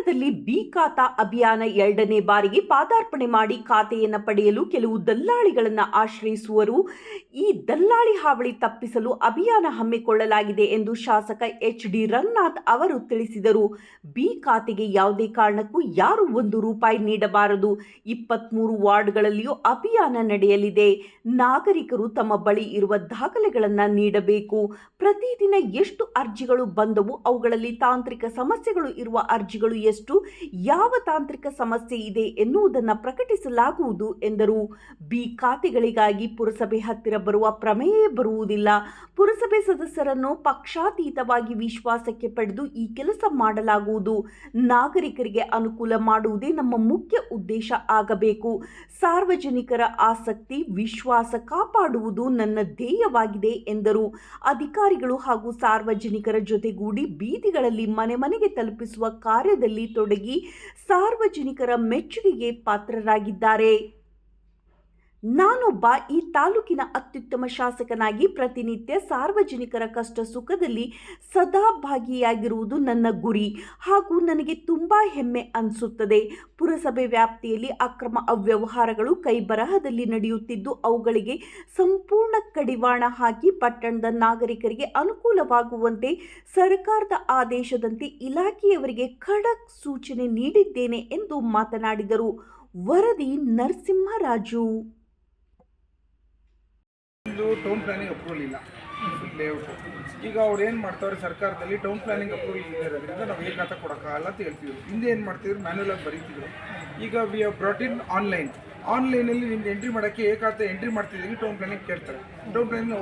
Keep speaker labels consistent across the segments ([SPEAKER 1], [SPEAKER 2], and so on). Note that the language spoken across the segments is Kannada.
[SPEAKER 1] ಪಟ್ಟಣದಲ್ಲಿ ಬಿ ಖಾತಾ ಅಭಿಯಾನ ಎರಡನೇ ಬಾರಿಗೆ ಪಾದಾರ್ಪಣೆ ಮಾಡಿ ಖಾತೆಯನ್ನು ಪಡೆಯಲು ಕೆಲವು ದಲ್ಲಾಳಿಗಳನ್ನು ಆಶ್ರಯಿಸುವರು. ಈ ದಲ್ಲಾಳಿ ಹಾವಳಿ ತಪ್ಪಿಸಲು ಅಭಿಯಾನ ಹಮ್ಮಿಕೊಳ್ಳಲಾಗಿದೆ ಎಂದು ಶಾಸಕ ಎಚ್ ಡಿ ರಂಗನಾಥ್ ಅವರು ತಿಳಿಸಿದರು. ಬಿ ಖಾತೆಗೆ ಯಾವುದೇ ಕಾರಣಕ್ಕೂ ಯಾರು ಒಂದು ರೂಪಾಯಿ ನೀಡಬಾರದು. ಇಪ್ಪತ್ತ್ಮೂರು ವಾರ್ಡ್ಗಳಲ್ಲಿಯೂ ಅಭಿಯಾನ ನಡೆಯಲಿದೆ. ನಾಗರಿಕರು ತಮ್ಮ ಬಳಿ ಇರುವ ದಾಖಲೆಗಳನ್ನು ನೀಡಬೇಕು. ಪ್ರತಿದಿನ ಎಷ್ಟು ಅರ್ಜಿಗಳು ಬಂದವು ಅವುಗಳಲ್ಲಿ ತಾಂತ್ರಿಕ ಸಮಸ್ಯೆಗಳು ಇರುವ ಅರ್ಜಿಗಳು ಎಷ್ಟು ಯಾವ ತಾಂತ್ರಿಕ ಸಮಸ್ಯೆ ಇದೆ ಎನ್ನುವುದನ್ನು ಪ್ರಕಟಿಸಲಾಗುವುದು ಎಂದರು. ಬಿ ಖಾತೆಗಳಿಗಾಗಿ ಪುರಸಭೆ ಹತ್ತಿರ ಬರುವ ಪ್ರಮೇಯ ಬರುವುದಿಲ್ಲ. ಪುರಸಭೆ ಸದಸ್ಯರನ್ನು ಪಕ್ಷಾತೀತವಾಗಿ ವಿಶ್ವಾಸಕ್ಕೆ ಪಡೆದು ಈ ಕೆಲಸ ಮಾಡಲಾಗುವುದು. ನಾಗರಿಕರಿಗೆ ಅನುಕೂಲ ಮಾಡುವುದೇ ನಮ್ಮ ಮುಖ್ಯ ಉದ್ದೇಶ ಆಗಬೇಕು. ಸಾರ್ವಜನಿಕರ ಆಸಕ್ತಿ, ವಿಶ್ವಾಸ ಕಾಪಾಡುವುದು ನನ್ನ ಧ್ಯೇಯವಾಗಿದೆ ಎಂದರು. ಅಧಿಕಾರಿಗಳು ಹಾಗೂ ಸಾರ್ವಜನಿಕರ ಜೊತೆಗೂಡಿ ಬೀದಿಗಳಲ್ಲಿ ಮನೆ ಮನೆಗೆ ತಲುಪಿಸುವ ಕಾರ್ಯದಲ್ಲಿ ತೊಡಗಿ ಸಾರ್ವಜನಿಕರ ಮೆಚ್ಚುಗೆಗೆ ಪಾತ್ರರಾಗಿದ್ದಾರೆ. ನಾನೊಬ್ಬ ಈ ತಾಲೂಕಿನ ಅತ್ಯುತ್ತಮ ಶಾಸಕನಾಗಿ ಪ್ರತಿನಿತ್ಯ ಸಾರ್ವಜನಿಕರ ಕಷ್ಟ ಸುಖದಲ್ಲಿ ಸದಾ ಭಾಗಿಯಾಗಿರುವುದು ನನ್ನ ಗುರಿ ಹಾಗೂ ನನಗೆ ತುಂಬ ಹೆಮ್ಮೆ ಅನಿಸುತ್ತದೆ. ಪುರಸಭೆ ವ್ಯಾಪ್ತಿಯಲ್ಲಿ ಅಕ್ರಮ ಅವ್ಯವಹಾರಗಳು ಕೈಬರಹದಲ್ಲಿ ನಡೆಯುತ್ತಿದ್ದು, ಅವುಗಳಿಗೆ ಸಂಪೂರ್ಣ ಕಡಿವಾಣ ಹಾಕಿ ಪಟ್ಟಣದ ನಾಗರಿಕರಿಗೆ ಅನುಕೂಲವಾಗುವಂತೆ ಸರ್ಕಾರದ ಆದೇಶದಂತೆ ಇಲಾಖೆಯವರಿಗೆ ಖಡಕ್ ಸೂಚನೆ ನೀಡಿದ್ದೇನೆ ಎಂದು ಮಾತನಾಡಿದರು. ವರದಿ ನರಸಿಂಹರಾಜು.
[SPEAKER 2] ಇದು ಟೌನ್ ಪ್ಲಾನಿಂಗ್ ಅಪ್ರೂವಲ್ ಇಲ್ಲ. ಲೇಔಟ್ ಈಗ ಅವ್ರು ಏನು ಮಾಡ್ತಾರೆ ಸರ್ಕಾರದಲ್ಲಿ ಟೌನ್ ಪ್ಲಾನಿಂಗ್ ಅಪ್ರೂವಲ್ ಇರೋದ್ರಿಂದ ನಾವು ಏಕಾತ ಕೊಡೋಕ್ಕಾಗಲ್ಲ ಅಂತ ಹೇಳ್ತಿದ್ರು. ಹಿಂದೆ ಏನು ಮಾಡ್ತಿದ್ರು? ಮ್ಯಾನ್ಯಲ್ ಆಗಿ ಬರೀತಿದ್ರು. ಈಗ we have brought in online ಆನ್ಲೈನಲ್ಲಿ ನಿಮ್ಗೆ ಎಂಟ್ರಿ ಮಾಡೋಕ್ಕೆ ಏಕಾತ ಎಂಟ್ರಿ ಮಾಡ್ತಿದ್ದೀವಿ, ಟೌನ್ ಪ್ಲಾನಿಂಗ್ ಕೇಳ್ತಾರೆ. ಟೌನ್ ಪ್ಲಾನಿಂಗ್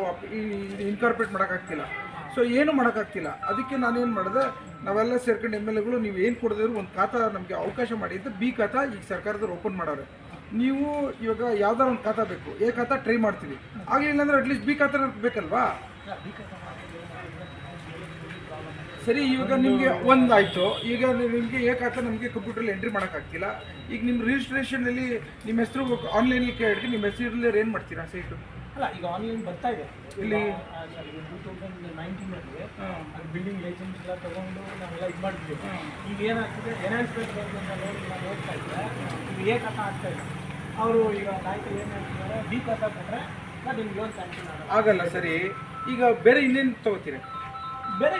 [SPEAKER 2] ಇನ್ಕಾರ್ಪೊರೇಟ್ ಮಾಡೋಕ್ಕಾಗ್ತಿಲ್ಲ ಸೊ ಏನು ಮಾಡೋಕ್ಕಾಗ್ತಿಲ್ಲ. ಅದಕ್ಕೆ ನಾನೇನು ಮಾಡಿದೆ, ನಾವೆಲ್ಲ ಸೇರ್ಕೊಂಡು ಎಂ ಎಲ್ ಎಗಳು, ನೀವು ಏನು ಕೊಡದಿದ್ರು ಒಂದು ಖಾತಾ ನಮಗೆ ಅವಕಾಶ ಮಾಡಿ ಅಂತ ಬಿ ಖಾತಾ ಈಗ ಸರ್ಕಾರದವ್ರು ಓಪನ್ ಮಾಡೋರು ನೀವು ಇವಾಗ ಯಾವ್ದಾರ ಒಂದು ಖಾತಾ ಬೇಕು, ಎ ಖಾತಾ ಟ್ರೈ ಮಾಡ್ತೀವಿ. ಆಗಲಿಲ್ಲ ಅಂದ್ರೆ ಅಟ್ಲೀಸ್ಟ್ ಬಿ ಖಾತಾ ಬೇಕಲ್ವಾ? ಸರಿ, ಇವಾಗ ನಿಮಗೆ ಒಂದಾಯಿತು. ಈಗ ನಿಮಗೆ ಎ ಖಾತಾ ನಮಗೆ ಕಂಪ್ಯೂಟ್ರಲ್ಲಿ ಎಂಟ್ರಿ ಮಾಡೋಕ್ಕಾಗ್ತಿಲ್ಲ. ಈಗ ನಿಮ್ಮ ರಿಜಿಸ್ಟ್ರೇಷನಲ್ಲಿ ನಿಮ್ಮ ಹೆಸರು ಆನ್ಲೈನಲ್ಲಿ ಕೇಳಿ ನಿಮ್ಮ ಹೆಸರಲ್ಲಿ ಏನು ಮಾಡ್ತೀರಾ? ಸೈಟು
[SPEAKER 3] ಅಲ್ಲ ಈಗ ಆನ್ಲೈನ್ ಬರ್ತಾ ಇದೆ.
[SPEAKER 2] ಇಲ್ಲಿ?
[SPEAKER 3] ಟೂ ತೌಸಂಡ್ ನೈನ್ಟೀನಲ್ಲಿ
[SPEAKER 2] ಅಲ್ಲಿ
[SPEAKER 3] ಅದು ಬಿಲ್ಡಿಂಗ್ ಲೈಸೆನ್ಸ್ ಎಲ್ಲ ತಗೊಂಡು ನಾವೆಲ್ಲ ಇದು ಮಾಡ್ತೀವಿ ಈಗ ಏನಾಗ್ತಿದೆ ಎನ್ಹಾನ್ಸ್ಮೆಂಟ್ ಅಂತ ನೋಡಿ ನಾನು ಇದ್ದೆ ಈಗ ಏ ಕಥ ಆಗ್ತಾ ಇದೆ. ಅವರು ಈಗ ನಾಯಕರು ಏನು ಹೇಳ್ತಿದ್ದಾರೆ ಬಿ ಕಥ ಕೊಟ್ಟರೆ ನಿಮ್ಗೆ ಲೋನ್ ಸ್ಯಾಂಕ್ಷನ್ ಆಗಲ್ಲ
[SPEAKER 2] ಆಗಲ್ಲ ಸರಿ. ಈಗ ಬೇರೆ ಇನ್ನೇನು ತೊಗೋತೀರಾ?
[SPEAKER 3] ಬೇರೆ